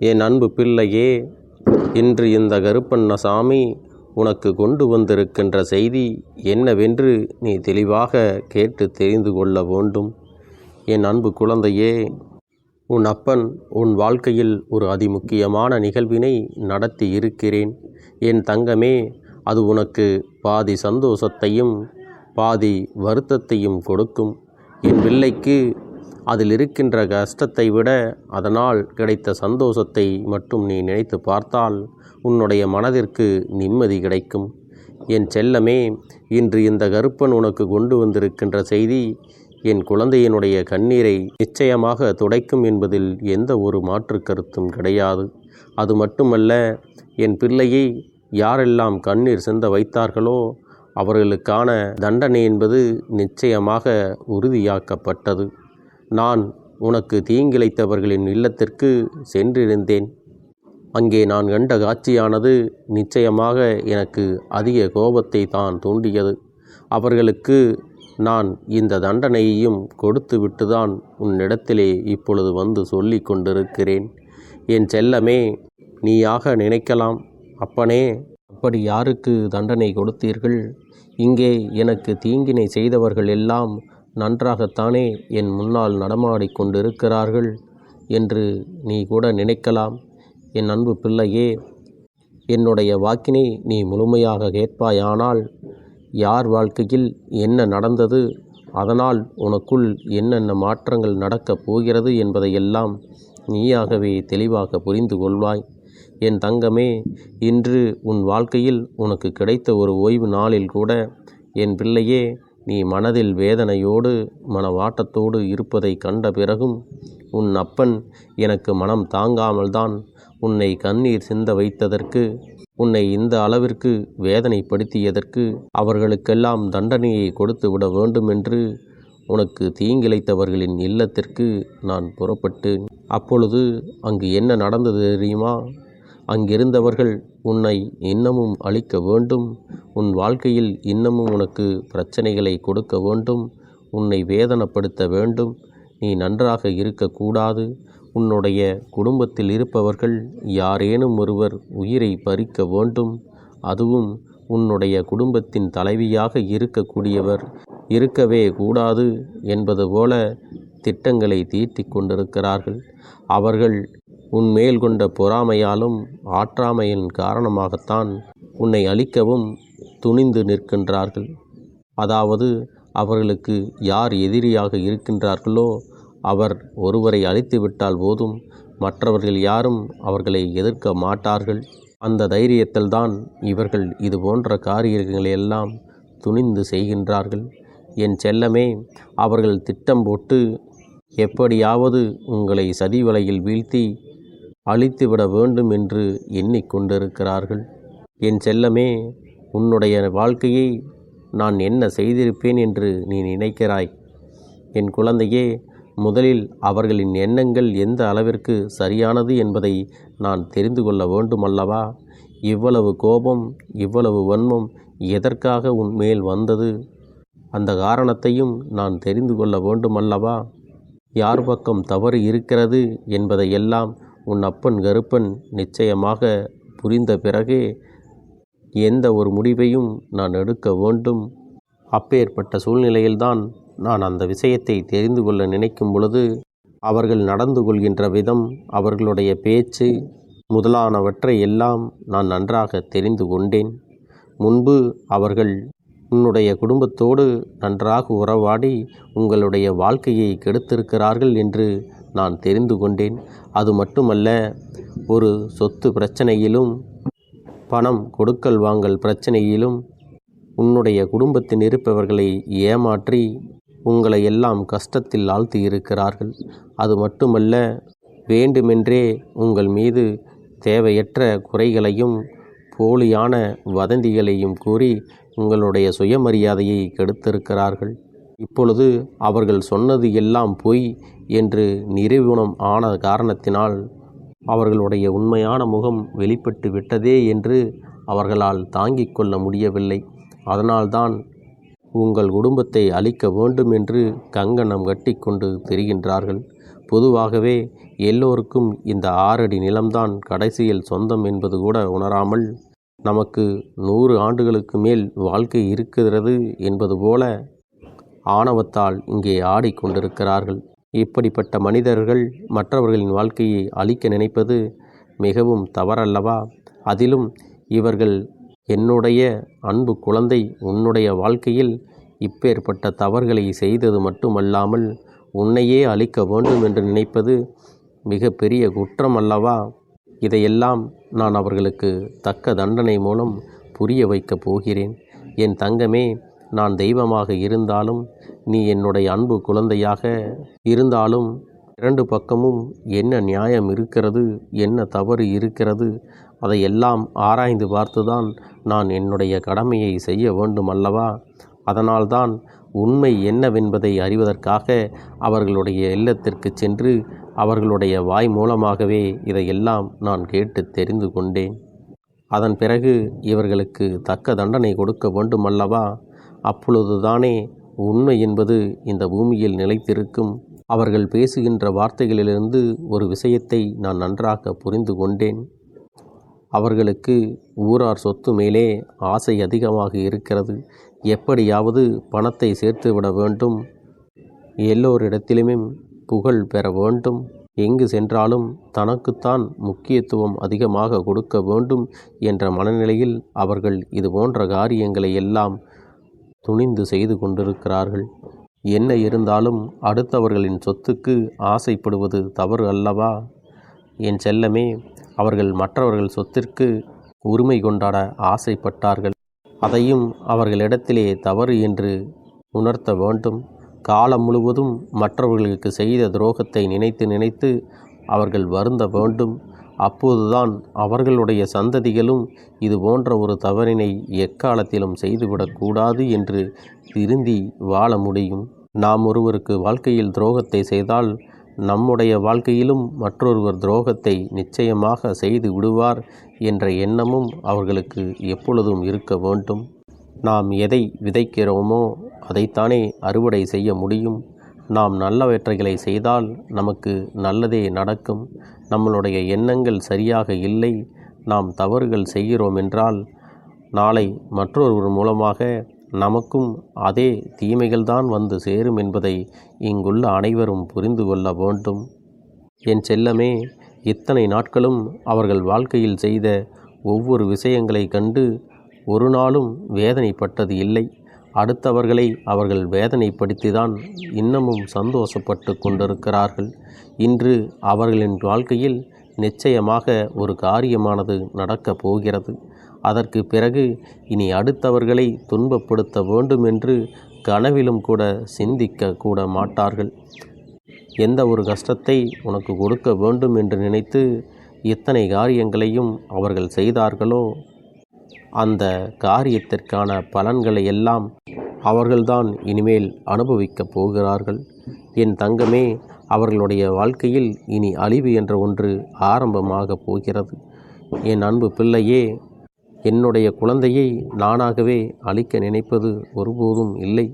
என் அன்பு பிள்ளையே இன்று இந்த கருப்பண்ணசாமி உனக்கு கொண்டு வந்திருக்கின்ற செய்தி என்னவென்று நீ தெளிவாக கேட்டு தெரிந்து கொள்ள வேண்டும். என் அன்பு குழந்தையே உன் அப்பன் உன் வாழ்க்கையில் ஒரு அதிமுக்கியமான நிகழ்வினை நடத்தி இருக்கிறேன். என் தங்கமே அது உனக்கு பாதி சந்தோஷத்தையும் பாதி வருத்தத்தையும் கொடுக்கும். என் பிள்ளைக்கு அதில் இருக்கின்ற கஷ்டத்தை விட அதனால் கிடைத்த சந்தோஷத்தை மட்டும் நீ நினைத்து பார்த்தால் உன்னுடைய மனதிற்கு நிம்மதி கிடைக்கும். என் செல்லமே இன்று இந்த கருப்பன் உனக்கு கொண்டு வந்திருக்கின்ற செய்தி என் குழந்தையினுடைய கண்ணீரை நிச்சயமாக துடைக்கும் என்பதில் எந்த ஒரு மாற்று கருத்தும் கிடையாது. அது மட்டுமல்ல என் பிள்ளையை யாரெல்லாம் கண்ணீர் சிந்த வைத்தார்களோ அவர்களுக்கான தண்டனை என்பது நிச்சயமாக உறுதியாக்கப்பட்டது. நான் உனக்கு தீங்கிழைத்தவர்களின் இல்லத்திற்கு சென்றிருந்தேன். அங்கே நான் கண்ட காட்சியானது நிச்சயமாக எனக்கு அதிக கோபத்தை தான் தூண்டியது. அவர்களுக்கு நான் இந்த தண்டனையையும் கொடுத்துவிட்டு தான் உன்னிடத்திலே இப்பொழுது வந்து சொல்லி கொண்டிருக்கிறேன். என் செல்லமே நீயாக நினைக்கலாம். அப்பனே அப்படி யாருக்கு தண்டனை கொடுத்தீர்கள்? இங்கே எனக்கு தீங்கினை செய்தவர்கள் எல்லாம் நன்றாகத்தானே என் முன்னால் நடமாடிக் கொண்டிருக்கிறார்கள் என்று நீ கூட நினைக்கலாம். என் அன்பு பிள்ளையே என்னுடைய வாக்கினை நீ முழுமையாக கேட்பாயானால் யார் வாழ்க்கையில் என்ன நடந்தது அதனால் உனக்குள் என்னென்ன மாற்றங்கள் நடக்கப் போகிறது என்பதையெல்லாம் நீயாகவே தெளிவாக புரிந்து கொள்வாய். என் தங்கமே இன்று உன் வாழ்க்கையில் உனக்கு கிடைத்த ஒரு ஓய்வு நாளில் கூட என் பிள்ளையே நீ மனதில் வேதனையோடு மனவாட்டத்தோடு இருப்பதை கண்ட பிறகும் உன் அப்பன் எனக்கு மனம் தாங்காமல்தான் உன்னை கண்ணீர் சிந்த வைத்ததற்கு உன்னை இந்த அளவிற்கு வேதனைப்படுத்தியதற்கு அவர்களுக்கெல்லாம் தண்டனையை கொடுத்து விட வேண்டுமென்று உனக்கு தீங்கிழைத்தவர்களின் இல்லத்திற்கு நான் புறப்பட்டேன். அப்பொழுது அங்கு என்ன நடந்தது தெரியுமா? அங்கிருந்தவர்கள் உன்னை இன்னமும் அழிக்க வேண்டும். உன் வாழ்க்கையில் இன்னமும் உனக்கு பிரச்சனைகளை கொடுக்க வேண்டும். உன்னை வேதனைப்படுத்த வேண்டும். நீ நன்றாக இருக்கக்கூடாது. உன்னுடைய குடும்பத்தில் இருப்பவர்கள் யாரேனும் ஒருவர் உயிரை பறிக்க வேண்டும். அதுவும் உன்னுடைய குடும்பத்தின் தலைவியாக இருக்கக்கூடியவர் இருக்கவே கூடாது என்பது போல திட்டங்களை தீட்டிக் கொண்டிருக்கிறார்கள். அவர்கள் உன் மேல் கொண்ட பொறாமையாலும் ஆற்றாமையின் காரணமாகத்தான் உன்னை அழிக்கவும் துணிந்து நிற்கின்றார்கள். அதாவது அவர்களுக்கு யார் எதிரியாக இருக்கின்றார்களோ அவர் ஒருவரை அழித்துவிட்டால் போதும் மற்றவர்கள் யாரும் அவர்களை எதிர்க்க மாட்டார்கள். அந்த தைரியத்தில்தான் இவர்கள் இது போன்ற காரியங்களை எல்லாம் துணிந்து செய்கின்றார்கள். என் செல்லமே அவர்கள் திட்டம் போட்டு எப்படியாவது உங்களை சதிவலையில் வீழ்த்தி அழித்துவிட வேண்டும் என்று எண்ணிக்கொண்டிருக்கிறார்கள் என் செல்லமே உன்னுடைய வாழ்க்கையை நான் என்ன செய்திருப்பேன் என்று நீ நினைக்கிறாய். என் குழந்தையே முதலில் அவர்களின் எண்ணங்கள் எந்த அளவிற்கு சரியானது என்பதை நான் தெரிந்து கொள்ள வேண்டுமல்லவா? இவ்வளவு கோபம் இவ்வளவு வன்மம் எதற்காக உன் மேல் வந்தது? அந்த காரணத்தையும் நான் தெரிந்து கொள்ள வேண்டுமல்லவா? யார் பக்கம் தவறு இருக்கிறது என்பதையெல்லாம் உன் அப்பன் கருப்பன் நிச்சயமாக புரிந்த பிறகே எந்த ஒரு முடிவையும் நான் எடுக்க வேண்டும். அப்பேற்பட்ட சூழ்நிலையில்தான் நான் அந்த விஷயத்தை தெரிந்து கொள்ள நினைக்கும் பொழுது அவர்கள் நடந்து கொள்கின்ற விதம் அவர்களுடைய பேச்சு முதலானவற்றை எல்லாம் நான் நன்றாக தெரிந்து கொண்டேன். முன்பு அவர்கள் உன்னுடைய குடும்பத்தோடு நன்றாக உறவாடி உங்களுடைய வாழ்க்கையை கெடுத்திருக்கிறார்கள் என்று நான் தெரிந்து கொண்டேன். அது மட்டுமல்ல ஒரு சொத்து பிரச்சனையிலும் பணம் கொடுக்கல் வாங்கல் பிரச்சனையிலும் உன்னுடைய குடும்பத்தில் இருப்பவர்களை ஏமாற்றி உங்களை எல்லாம் கஷ்டத்தில் ஆழ்த்தி இருக்கிறார்கள். அது மட்டுமல்ல வேண்டுமென்றே உங்கள் மீது தேவையற்ற குறைகளையும் போலியான வதந்திகளையும் கூறி உங்களுடைய சுயமரியாதையை கெடுத்திருக்கிறார்கள். இப்பொழுது அவர்கள் சொன்னது எல்லாம் பொய் என்று நிரூபணம் ஆன காரணத்தினால் அவர்களுடைய உண்மையான முகம் வெளிப்பட்டு விட்டதே என்று அவர்களால் தாங்கிக் கொள்ள முடியவில்லை. அதனால்தான் உங்கள் குடும்பத்தை அழிக்க வேண்டும் என்று கங்கணம் கட்டிக்கொண்டு திரிகின்றார்கள். பொதுவாகவே எல்லோருக்கும் இந்த ஆறடி நிலம்தான் கடைசியில் சொந்தம் என்பது கூட உணராமல் நமக்கு நூறு ஆண்டுகளுக்கு மேல் வாழ்க்கை இருக்கிறது என்பது போல ஆணவத்தால் இங்கே ஆடிக்கொண்டிருக்கிறார்கள் இப்படிப்பட்ட மனிதர்கள் மற்றவர்களின் வாழ்க்கையை அழிக்க நினைப்பது மிகவும் தவறல்லவா? அதிலும் இவர்கள் என்னுடைய அன்பு குழந்தை உன்னுடைய வாழ்க்கையில் இப்பேற்பட்ட தவறுகளை செய்தது மட்டுமல்லாமல் உன்னையே அழிக்க வேண்டும் என்று நினைப்பது மிக பெரிய குற்றம் அல்லவா இதையெல்லாம் நான் அவர்களுக்கு தக்க தண்டனை மூலம் புரிய வைக்கப் போகிறேன். என் தங்கமே நான் தெய்வமாக இருந்தாலும் நீ என்னுடைய அன்பு குழந்தையாக இருந்தாலும் இரண்டு பக்கமும் என்ன நியாயம் இருக்கிறது என்ன தவறு இருக்கிறது அதையெல்லாம் ஆராய்ந்து பார்த்துதான் நான் என்னுடைய கடமையை செய்ய வேண்டும் அல்லவா? அதனால்தான் உண்மை என்னவென்பதை அறிவதற்காக அவர்களுடைய இல்லத்திற்கு சென்று அவர்களுடைய வாய் மூலமாகவே இதையெல்லாம் நான் கேட்டு தெரிந்து கொண்டேன். அதன் பிறகு இவர்களுக்கு தக்க தண்டனை கொடுக்க வேண்டுமல்லவா அப்பொழுதுதானே உண்மை என்பது இந்த பூமியில் நிலைத்திருக்கும். அவர்கள் பேசுகின்ற வார்த்தைகளிலிருந்து ஒரு விஷயத்தை நான் நன்றாக புரிந்து கொண்டேன். அவர்களுக்கு ஊரார் சொத்து மேலே ஆசை அதிகமாக இருக்கிறது. எப்படியாவது பணத்தை சேர்த்து விட வேண்டும். எல்லோரிடத்திலுமே புகழ் பெற வேண்டும். எங்கு சென்றாலும் தனக்குத்தான் முக்கியத்துவம் அதிகமாக கொடுக்க வேண்டும் என்ற மனநிலையில் அவர்கள் இது போன்ற காரியங்களை எல்லாம் துணிந்து செய்து கொண்டிருக்கிறார்கள். என்ன இருந்தாலும் அடுத்தவர்களின் சொத்துக்கு ஆசைப்படுவது தவறு அல்லவா? என் செல்லமே அவர்கள் மற்றவர்கள் சொத்திற்கு உரிமை கொண்டாட ஆசைப்பட்டார்கள். அதையும் அவர்களிடத்திலே தவறு என்று உணர்த்த வேண்டும். காலம் முழுவதும் மற்றவர்களுக்கு செய்த துரோகத்தை நினைத்து நினைத்து அவர்கள் வருந்த வேண்டும். அப்போதுதான் அவர்களுடைய சந்ததிகளும் இது போன்ற ஒரு தவறினை எக்காலத்திலும் செய்துவிடக்கூடாது என்று திருந்தி வாழ முடியும். நாம் ஒருவருக்கு வாழ்க்கையில் துரோகத்தை செய்தால் நம்முடைய வாழ்க்கையிலும் மற்றொருவர் துரோகத்தை நிச்சயமாக செய்து விடுவார் என்ற எண்ணமும் அவர்களுக்கு எப்பொழுதும் இருக்க வேண்டும். நாம் எதை விதைக்கிறோமோ அதைத்தானே அறுவடை செய்ய முடியும். நாம் நல்லவற்றைகளை செய்தால் நமக்கு நல்லதே நடக்கும். நம்மளுடைய எண்ணங்கள் சரியாக இல்லை. நாம் தவறுகள் செய்கிறோம் என்றால் நாளை மற்றொருவர் மூலமாக நமக்கும் அதே தீமைகள்தான் வந்து சேரும் என்பதை இங்குள்ள அனைவரும் புரிந்து கொள்ள வேண்டும். என் செல்லமே இத்தனை நாட்களும் அவர்கள் வாழ்க்கையில் செய்த ஒவ்வொரு விஷயங்களை கண்டு ஒரு நாளும் வேதனைப்பட்டது இல்லை. அடுத்தவர்களை அவர்கள் வேதனைப்படுத்திதான் இன்னமும் சந்தோஷப்பட்டு கொண்டிருக்கிறார்கள். இன்று அவர்களின் வாழ்க்கையில் நிச்சயமாக ஒரு காரியமானது நடக்கப் போகிறது. அதற்கு பிறகு இனி அடுத்தவர்களை துன்பப்படுத்த வேண்டும் என்று கனவிலும் கூட சிந்திக்க கூட மாட்டார்கள். எந்த ஒரு கஷ்டத்தை உனக்கு கொடுக்க வேண்டும் என்று நினைத்து எத்தனை காரியங்களையும் அவர்கள் செய்தார்களோ? அந்த காரியத்திற்கான பலன்களை எல்லாம் அவர்கள்தான் இனிமேல் அனுபவிக்கப் போகிறார்கள். என் தங்கமே அவர்களுடைய வாழ்க்கையில் இனி அழிவு என்ற ஒன்று ஆரம்பமாகப் போகிறது. என் அன்பு பிள்ளையே என்னுடைய குழந்தையை நானாகவே அழிக்க நினைப்பது ஒருபோதும் இல்லை.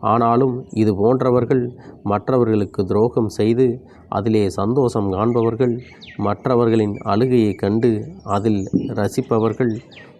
ஆனாலும் இது போன்றவர்கள் மற்றவர்களுக்கு துரோகம் செய்து அதிலே சந்தோஷம் காண்பவர்கள் மற்றவர்களின் அழுகையை கண்டு அதில் ரசிப்பவர்கள்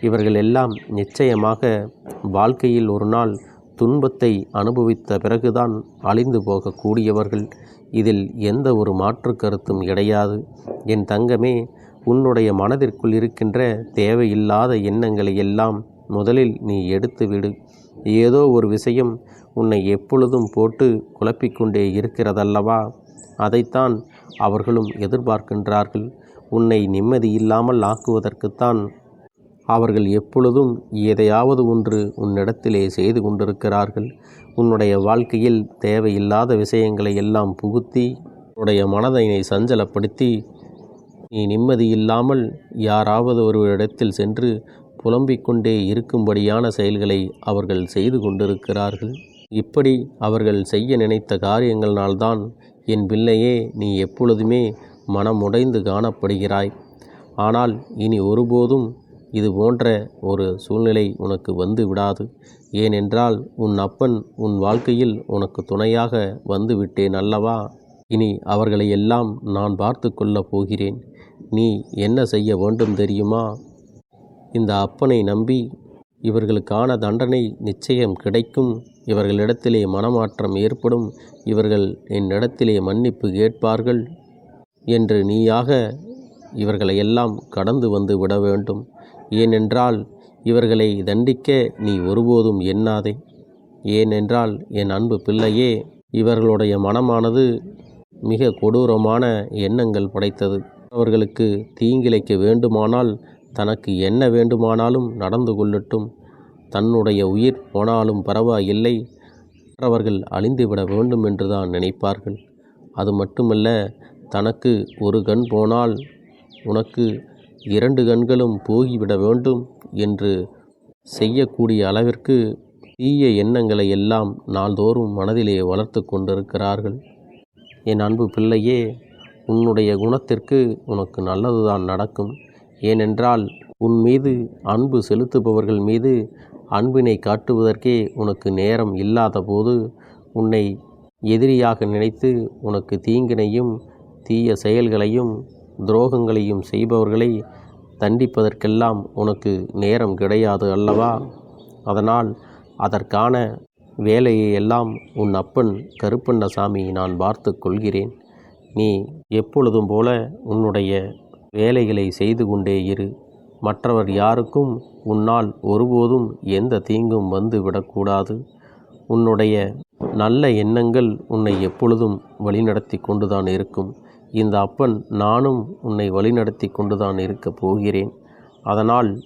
இவர்கள் எல்லாம் நிச்சயமாக வாழ்க்கையில் ஒரு நாள் துன்பத்தை அனுபவித்த பிறகுதான் அழிந்து போகக்கூடியவர்கள். இதில் எந்த ஒரு மாற்று கருத்தும் கிடையாது. என் தங்கமே உன்னுடைய மனதிற்குள் இருக்கின்ற தேவையில்லாத எண்ணங்களை எல்லாம் முதலில் நீ எடுத்து விடு. ஏதோ ஒரு விஷயம் உன்னை எப்பொழுதும் போட்டு குழப்பிக்கொண்டே இருக்கிறதல்லவா? அதைத்தான் அவர்களும் எதிர்பார்க்கின்றார்கள். உன்னை நிம்மதி இல்லாமல் ஆக்குவதற்குத்தான் அவர்கள் எப்பொழுதும் எதையாவது ஒன்று உன்னிடத்திலே செய்து கொண்டிருக்கிறார்கள். உன்னுடைய வாழ்க்கையில் தேவையில்லாத விஷயங்களை எல்லாம் புகுத்தி உன்னுடைய மனதினை சஞ்சலப்படுத்தி நீ நிம்மதி இல்லாமல் யாராவது இடத்தில் சென்று புலம்பிக் கொண்டே இருக்கும்படியான செயல்களை அவர்கள் செய்து கொண்டிருக்கிறார்கள். இப்படி அவர்கள் செய்ய நினைத்த காரியங்களினால்தான் என் பிள்ளையே நீ எப்பொழுதுமே மனமுடைந்து காணப்படுகிறாய். ஆனால் இனி ஒருபோதும் இது போன்ற ஒரு சூழ்நிலை உனக்கு வந்து விடாது. ஏனென்றால் உன் அப்பன் உன் வாழ்க்கையில் உனக்கு துணையாக வந்து விட்டேன் அல்லவா? இனி அவர்களை எல்லாம் நான் பார்த்து கொள்ளப் போகிறேன். நீ என்ன செய்ய வேண்டும் தெரியுமா? இந்த அப்பனை நம்பி இவர்களுக்கான தண்டனை நிச்சயம் கிடைக்கும். இவர்களிடத்திலே மனமாற்றம் ஏற்படும். இவர்கள் என்னிடத்திலே மன்னிப்பு கேட்பார்கள். என்று நீயாக இவர்களையெல்லாம் கடந்து வந்து விட வேண்டும். ஏனென்றால் இவர்களை தண்டிக்க நீ ஒருபோதும் எண்ணாதே. ஏனென்றால் என் அன்பு பிள்ளையே இவர்களுடைய மனமானது மிக கொடூரமான எண்ணங்கள் படைத்தது. அவர்களுக்கு தீங்கிழைக்க வேண்டுமானால் தனக்கு என்ன வேண்டுமானாலும் நடந்து கொள்ளட்டும். தன்னுடைய உயிர் போனாலும் பரவாயில்லை. மற்றவர்கள் அழிந்துவிட வேண்டும் என்று தான் நினைப்பார்கள். அது மட்டுமல்ல தனக்கு ஒரு கண் போனால் உனக்கு இரண்டு கண்களும் போகிவிட வேண்டும் என்று செய்யக்கூடிய அளவிற்கு தீய எண்ணங்களை எல்லாம் நாள்தோறும் மனதிலே வளர்த்து கொண்டிருக்கிறார்கள். என் அன்பு பிள்ளையே உன்னுடைய குணத்திற்கு உனக்கு நல்லதுதான் நடக்கும். ஏனென்றால் உன் மீது அன்பு செலுத்துபவர்கள் மீது அன்பினை காட்டுவதற்கே உனக்கு நேரம் இல்லாத போது உன்னை எதிரியாக நினைத்து உனக்கு தீங்கினையும் தீய செயல்களையும் துரோகங்களையும் செய்பவர்களை தண்டிப்பதற்கெல்லாம் உனக்கு நேரம் கிடையாது அல்லவா? அதனால் அதற்கான வேலையை எல்லாம் உன் அப்பன் கருப்பண்ணசாமி நான் பார்த்து கொள்கிறேன். நீ எப்பொழுதும் போல உன்னுடைய வேலைகளை செய்து கொண்டே இரு. மற்றவர் யாருக்கும் உன்னால் ஒருபோதும் எந்த தீங்கும் வந்து விடக்கூடாது. உன்னுடைய நல்ல எண்ணங்கள் உன்னை எப்பொழுதும் வழிநடத்தி கொண்டுதான் இருக்கும். இந்த அப்பன் நானும் உன்னை வழிநடத்தி கொண்டுதான் இருக்கப் போகிறேன். அதனால்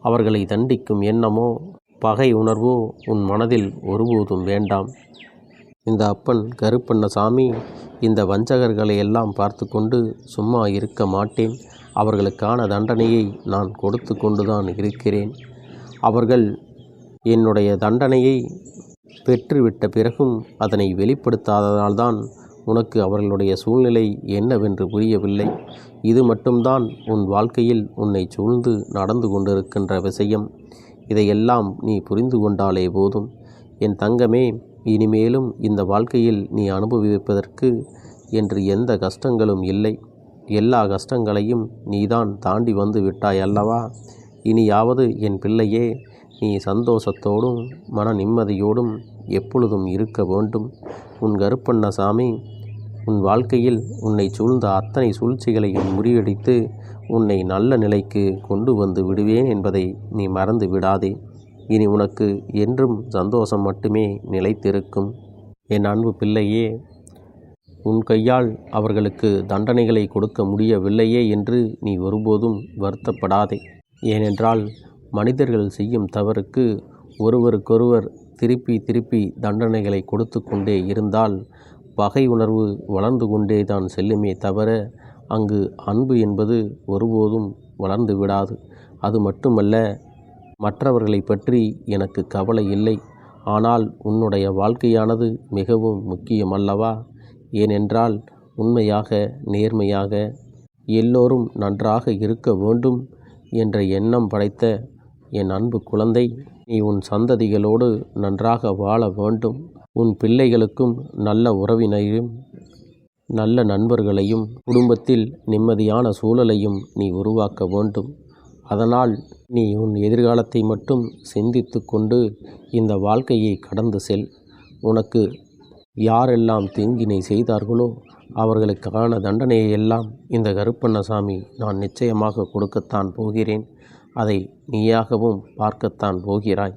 அவர்களை தண்டிக்கும் எண்ணமோ பகை உணர்வோ உன் மனதில் ஒருபோதும் வேண்டாம். இந்த அப்பன் கருப்பண்ணசாமி இந்த வஞ்சகர்களை எல்லாம் பார்த்து கொண்டு சும்மா இருக்க மாட்டேன். அவர்களுக்கான தண்டனையை நான் கொடுத்து கொண்டுதான் இருக்கிறேன். அவர்கள் என்னுடைய தண்டனையை பெற்றுவிட்ட பிறகும் அதனை வெளிப்படுத்தாததால்தான் உனக்கு அவர்களுடைய சூழ்நிலை என்னவென்று புரியவில்லை. இது மட்டும்தான் உன் வாழ்க்கையில் உன்னை சூழ்ந்து நடந்து கொண்டிருக்கின்ற விஷயம். இதையெல்லாம் நீ புரிந்து கொண்டாலே போதும். என் தங்கமே இனிமேலும் இந்த வாழ்க்கையில் நீ அனுபவிப்பதற்கு என்று எந்த கஷ்டங்களும் இல்லை. எல்லா கஷ்டங்களையும் நீதான் தாண்டி வந்து விட்டாய் அல்லவா? இனியாவது என் பிள்ளையே நீ சந்தோஷத்தோடும் மன நிம்மதியோடும் எப்பொழுதும் இருக்க வேண்டும். உன் கருப்பண்ணசாமி உன் வாழ்க்கையில் உன்னை சூழ்ந்த அத்தனை சூழ்ச்சிகளையும் முறியடித்து உன்னை நல்ல நிலைக்கு கொண்டு வந்து விடுவேன் என்பதை நீ மறந்து விடாதே. இனி உனக்கு என்றும் சந்தோஷம் மட்டுமே நிலைத்திருக்கும். என் அன்பு பிள்ளையே உன் கையால் அவர்களுக்கு தண்டனைகளை கொடுக்க முடியவில்லையே என்று நீ ஒருபோதும் வருத்தப்படாதே. ஏனென்றால் மனிதர்கள் செய்யும் தவறுக்கு ஒருவருக்கொருவர் திருப்பி திருப்பி தண்டனைகளை கொடுத்து கொண்டே இருந்தால் பகை உணர்வு வளர்ந்து கொண்டே தான் செல்லுமே தவிர அங்கு அன்பு என்பது ஒருபோதும் வளர்ந்து விடாது. அது மட்டுமல்ல மற்றவர்களை பற்றி எனக்கு கவலை இல்லை. ஆனால் உன்னுடைய வாழ்க்கையானது மிகவும் முக்கியமல்லவா ஏனென்றால் உண்மையாக நேர்மையாக எல்லோரும் நன்றாக இருக்க வேண்டும் என்ற எண்ணம் படைத்த என் அன்பு குழந்தை நீ உன் சந்ததிகளோடு நன்றாக வாழ வேண்டும். உன் பிள்ளைகளுக்கும் நல்ல உறவினையும் நல்ல நண்பர்களையும் குடும்பத்தில் நிம்மதியான சூழலையும் நீ உருவாக்க வேண்டும். அதனால் நீ உன் எதிர்காலத்தை மட்டும் சிந்தித்து கொண்டு இந்த வாழ்க்கையை கடந்து செல். உனக்கு யாரெல்லாம் தீங்கினை செய்தார்களோ அவர்களுக்கான தண்டனையை எல்லாம் இந்த கருப்பண்ணசாமி நான் நிச்சயமாக கொடுக்கத்தான் போகிறேன். அதை நீயாகவும் பார்க்கத்தான் போகிறாய்.